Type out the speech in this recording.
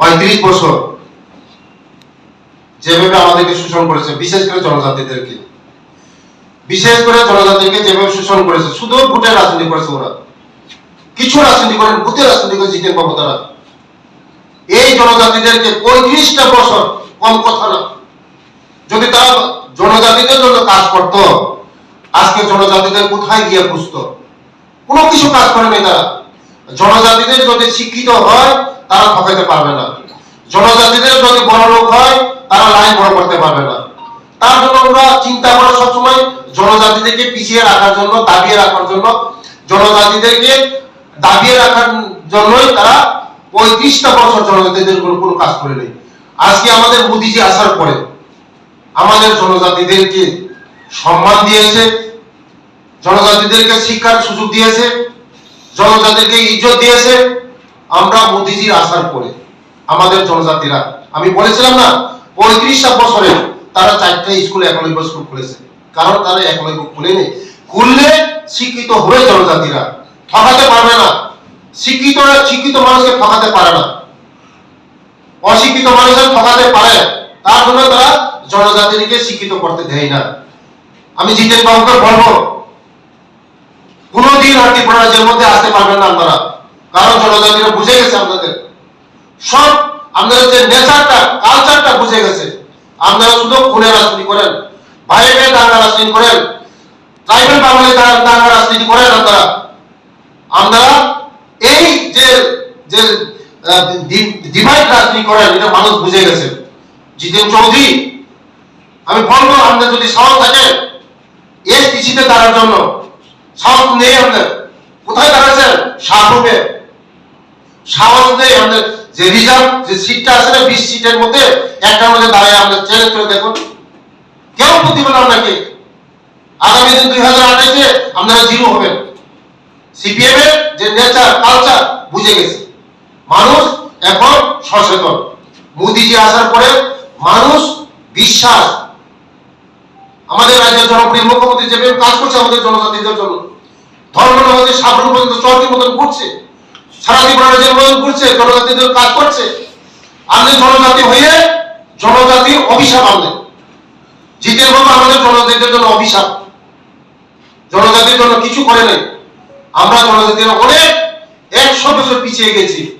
পঁয়ত্রিশ বছর যেভাবে আমাদেরকে শোষণ করেছে, বিশেষ করে জনজাতিদেরকে। বিশেষ করে জনজাতিকে যেভাবে শোষণ করেছে, শুধু ভোটের রাজনীতি করেছে ওরা। কিছু রাজনীতি করেন ভূতের রাজনীতি করে জিতেন বাবু তারা এই জনজাতিদেরকে পঁয়ত্রিশটা বছর কম কথা না। যদি তারা জনজাতিদের জন্য কাজ করত, আজকে জনজাতিদের কোথায় গিয়ে বুঝতো? কোনো কিছু কাজ করেনি তারা। জনজাতিদের যদি শিক্ষিত হয় তারা ঠকাইতে পারবে না। জনজাতিদের যদি বড় লোক হয়, তারা লাইন বড় করতে পারবে না। তার জন্য আমরা চিন্তা করে সবসময় জনজাতিদেরকে পিছিয়ে রাখার জন্য, দাবিয়ে রাখার জন্য, জনজাতিদেরকে দাবিয়ে রাখার জন্যই তারা পঁয়ত্রিশটা বছর জনজাতিদের কোনো কোনো কাজ করে নেই। আজকে আমাদের মোদিজি আসার পরে আমাদের জনজাতিদেরকে সম্মান দিয়েছে, জনজাতিদেরকে শিক্ষার সুযোগ দিয়েছে জনজাতিকে ইজ্জত দিয়েছে আমরা মোদিজির আসার পরে, আমাদের জনজাতিরা, আমি বলেছিলাম না পঁয়ত্রিশটা বছরে তারা চারটে স্কুলে একলব্য স্কুল খুলেছে। কারণ তারা একলব্য খুলেনি খুললে শিক্ষিত হয়ে জনজাতিরা, ঠকাতে পারবে না। শিক্ষিত শিক্ষিত মানুষকে ঠকাতে পারে না। অশিক্ষিত মানুষের ঠকাতে পারে, তার জন্য তারা জনজাতিকে শিক্ষিত করতে দেয় না। আমি জিতেন বাবুকে বলব, কোনোদিন আর ত্রিপুরাজ্যের মধ্যে আসতে পারবেন না আপনারা। কারণ জনজাতিরা বুঝে গেছে আপনাদের সব আপনাদের যে নেচারটা কালচারটা বুঝে গেছে। আপনারা শুধু খুনের রাজনীতি করেন ভাই ভাই দাঙ্গা রাজনীতি করেন ট্রাইবেল বাঙালি দাঙ্গা রাজনীতি করেন আপনারা। আপনারা এই যে যে ডিভাইড রাজনীতি করেন, এটা মানুষ বুঝে গেছে। জিতেন চৌধুরী, আমি বলব আপনার যদি সাহস থাকে এস পিছিতে দাঁড়ার জন্য, সাহস নেই আপনার কোথায় দাঁড়াচ্ছেন? শাহরুখে। আমাদের যে রিজার্ভ যে সিটটা সিটের মধ্যে চ্যালেঞ্জ করে দেখুন। আপনাকে? আগামী দিন দুই হাজার আপনারা হবেন। যে নেচার বুঝে গেছে। মানুষ এখন সচেতন। মোদিজি আসার পরে মানুষ বিশ্বাস। আমাদের রাজ্যের জনপ্রিয় মুখ্যমন্ত্রী যেভাবে কাজ করছে, আমাদের জনজাতিদের জন্য। ধর্ম আমাদের সাবরুম পর্যন্ত চরকির মতন ঘুরছে। সারা জীবন রাজ্যের করছে জনজাতিদের কাজ করছে। আপনি জনজাতি হয়ে জনজাতির অভিশাপ আনলেন জিতের বাবা আমাদের জনজাতিদের জন্য অভিশাপ। জনজাতির জন্য কিছু করে নাই। আমরা জনজাতির অনেক, একশো বছর পিছিয়ে গেছি।